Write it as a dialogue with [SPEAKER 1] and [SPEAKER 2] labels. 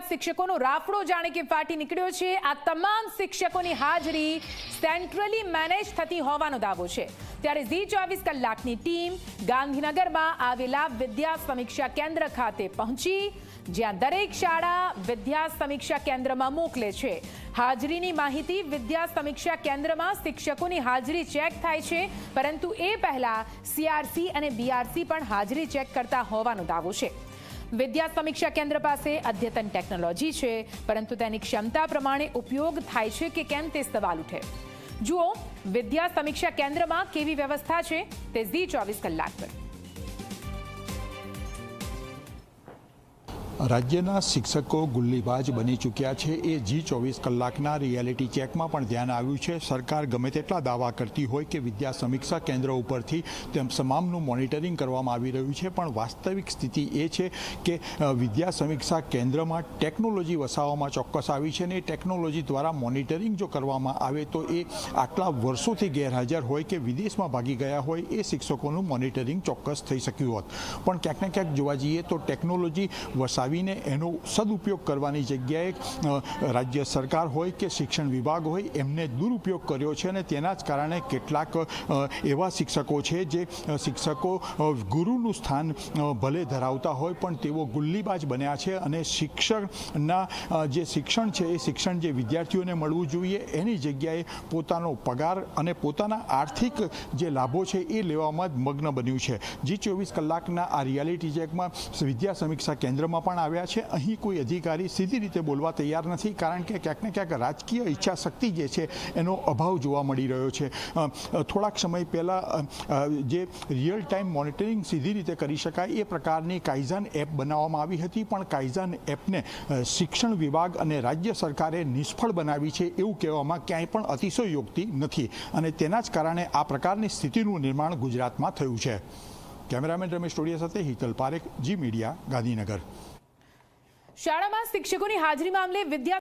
[SPEAKER 1] બાદ શિક્ષકોનો રાફડો જાણે કે ફાટી નીકળ્યો છે. આ તમામ શિક્ષકોની હાજરી સેન્ટ્રલી મેનેજ થતી હોવાનો દાવો છે. ત્યારે ઝી ચોવીસ કલાકની ટીમ ગાંધીનગરમાં આવેલા વિદ્યા સમીક્ષા કેન્દ્ર ખાતે પહોંચી, જ્યાં દરેક શાળા વિદ્યા સમીક્ષા કેન્દ્રમાં મોકલે છે. હાજરીની માહિતી વિદ્યા સમીક્ષા કેન્દ્રમાં શિક્ષકોની હાજરી ચેક થાય છે, પરંતુ એ પહેલા સીઆરસી અને બીઆરસી પણ હાજરી ચેક કરતા હોવાનો દાવો છે. વિદ્યા સમીક્ષા કેન્દ્ર પાસે અદ્યતન ટેકનોલોજી છે, પરંતુ તેની ક્ષમતા પ્રમાણે ઉપયોગ થાય છે કે કેમ તે સવાલ ઉઠે. જુઓ, વિદ્યા સમીક્ષા કેન્દ્રમાં કેવી વ્યવસ્થા છે તે ઝી ચોવીસ કલાક પર.
[SPEAKER 2] રાજ્યના શિક્ષકો ગુલ્લીબાજ બની ચૂક્યા છે. એ જી ચોવીસ કલાકના રિયાલિટી ચેકમાં પણ ધ્યાન આવ્યું છે. સરકાર ગમે તેટલા દાવા કરતી હોય કે વિદ્યા સમીક્ષા કેન્દ્ર ઉપરથી તેમ તમામનું મોનિટરિંગ કરવામાં આવી રહ્યું છે. પણ વાસ્તવિક સ્થિતિ એ છે કે વિદ્યા સમીક્ષા કેન્દ્રમાં ટેકનોલોજી વસાવવામાં ચોક્કસ આવી છે અને એ ટેકનોલોજી દ્વારા મોનિટરિંગ જો કરવામાં આવે તો એ આટલા વર્ષોથી ગેરહાજર હોય કે વિદેશમાં ભાગી ગયા હોય એ શિક્ષકોનું મોનિટરિંગ ચોક્કસ થઈ શક્યું હોત. પણ ક્યાંક ને ક્યાંક જોવા જઈએ તો ટેકનોલોજી વસાવીને એનો સદુપયોગ કરવાની જગ્યાએ રાજ્ય સરકાર હોય કે શિક્ષણ વિભાગ હોય, એમને દુરુપયોગ કર્યો છે અને તેના જ કારણે કેટલાક એવા શિક્ષકો છે જે શિક્ષકો ગુરુનું સ્થાન ભલે ધરાવતા હોય, પણ તેઓ ગુલ્લીબાજ બન્યા છે અને શિક્ષણના જે શિક્ષણ છે એ શિક્ષણ જે વિદ્યાર્થીઓને મળવું જોઈએ, એની જગ્યાએ પોતાનો પગાર અને પોતાના આર્થિક જે લાભો છે એ લેવામાં જ મગ્ન બન્યું છે. જી ચોવીસ કલાકના આ રિયાલિટી ચેકમાં વિદ્યા સમીક્ષા કેન્દ્રમાં પણ આવ્યા છે. અહીં કોઈ અધિકારી સીધી રીતે બોલવા તૈયાર નથી, કારણ કે ક્યાંક ને ક્યાંક રાજકીય ઈચ્છા શક્તિ જે છે, એનો અભાવ જોવા મળી રહ્યો છે. થોડાક સમય પહેલાં જે રિયલ ટાઈમ મોનિટરિંગ સીધી રીતે કરી શકાય, એ પ્રકારની કાઇઝાન એપ બનાવવામાં આવી હતી. પણ કાઇઝાન એપને શિક્ષણ વિભાગ અને રાજ્ય સરકારે નિષ્ફળ બનાવી છે એવું કહેવામાં ક્યાંય પણ અતિશયોક્તિ નથી. અને તેના જ કારણે આ પ્રકારની સ્થિતિનું નિર્માણ ગુજરાતમાં થયું છે. કેમેરામેન રમેશ ટોડિયા સાથે હિતલ પારેખ, જી મીડિયા, ગાંધીનગર.
[SPEAKER 1] શાળામાં શિક્ષકોની હાજરી મામલે વિદ્યા